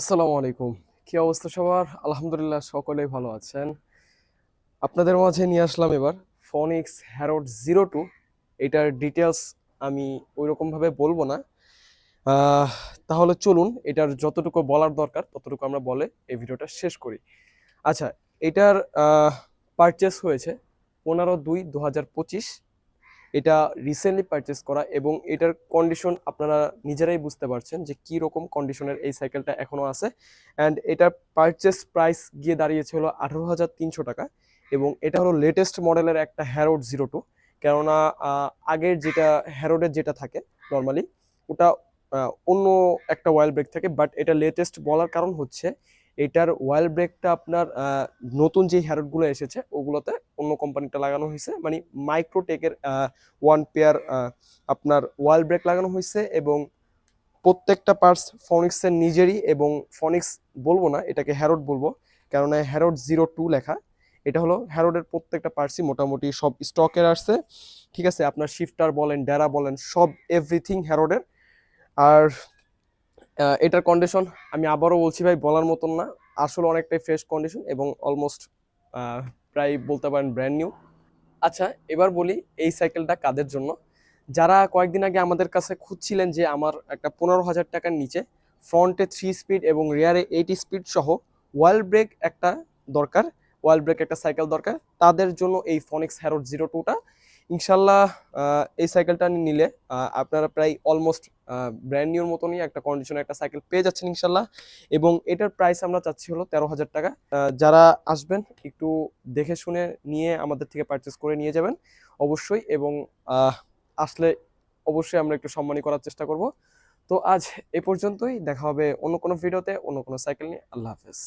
আসসালামু আলাইকুম। কি অবস্থা সবার? আলহামদুলিল্লাহ সকলেই ভালো আছেন। আপনাদের মাঝে নিয়ে আসলাম এবার ফনিক্স হ্যারোড জিরো টু এটার ডিটেলস আমি ওইরকমভাবে বলব না। তাহলে চলুন, এটার যতটুকু বলার দরকার, ততটুকু আমরা বলে এই ভিডিওটা শেষ করি। আচ্ছা এটার পারচেস হয়েছে পনেরো দুই দু হাজার পঁচিশ। এটা রিসেন্টলি পারচেস করা এবং এটার কন্ডিশন আপনারা নিজেরাই বুঝতে পারছেন যে কি রকম কন্ডিশনের এই সাইকেলটা এখনও আছে। অ্যান্ড এটার পারচেস প্রাইস গিয়ে দাঁড়িয়েছে হলো আঠারো হাজার তিনশো টাকা এবং এটা হলো লেটেস্ট মডেলের একটা হ্যারোড জিরো টু কেননা আগের যেটা হ্যারোডের যেটা থাকে নর্মালি ওটা অন্য একটা ওয়াইল ব্রেক থাকে বাট এটা লেটেস্ট বলার কারণ হচ্ছে এটার ওয়াইল ব্রেকটা আপনার নতুন যে হ্যারোডগুলো এসেছে, ওগুলোতে অন্য কোম্পানিটা লাগানো হয়েছে। মানে মাইক্রোটেকের ওয়ান পেয়ার আপনার ওয়াল ব্রেক লাগানো হয়েছে এবং প্রত্যেকটা পার্টস ফনিক্সের নিজেরই এবং ফনিক্স বলব না, এটাকে হ্যারোড বলব। কেননা হ্যারোড জিরো টু লেখা। এটা হলো হ্যারোডের প্রত্যেকটা পার্টসই মোটামুটি সব স্টকের আসছে। ঠিক আছে, আপনার শিফটার বলেন ড্যারা বলেন, সব এভরিথিং হ্যারোডের। আর এটার কন্ডিশন আমি আবারও বলছি ভাই, বলার মতন না। আসলে অনেকটাই ফ্রেশ কন্ডিশন এবং অলমোস্ট প্রায় বলতে পারেন ব্র্যান্ড নিউ আচ্ছা এবার বলি এই সাইকেলটা কাদের জন্য? যারা কয়েকদিন আগে আমাদের কাছে খুঁজছিলেন যে আমার একটা পনেরো হাজার টাকার নিচে ফ্রন্টে থ্রি স্পিড এবং রিয়ারে এইট স্পিড সহ ওয়াল ব্রেক একটা দরকার ওয়াল ব্রেক একটা সাইকেল দরকার, তাদের জন্য এই ফনিক্স হ্যারোড জিরো টুটা ইনশাল্লাহ এই সাইকেলটা নিলে আপনারা প্রায় অলমোস্ট ব্র্যান্ড নিউর মতনই একটা কন্ডিশনে একটা সাইকেল পেয়ে যাচ্ছেন ইনশাল্লাহ। এবং এটার প্রাইস আমরা চাচ্ছি হলো তেরো হাজার টাকা। যারা আসবেন, একটু দেখে শুনে নিয়ে আমাদের থেকে পারচেস করে নিয়ে যাবেন, অবশ্যই। এবং আসলে অবশ্যই আমরা একটু সম্মানী করার চেষ্টা করব। তো আজ এ পর্যন্তই। দেখা হবে অন্য কোনো ভিডিওতে অন্য কোনো সাইকেল নিয়ে। আল্লাহ হাফেজ।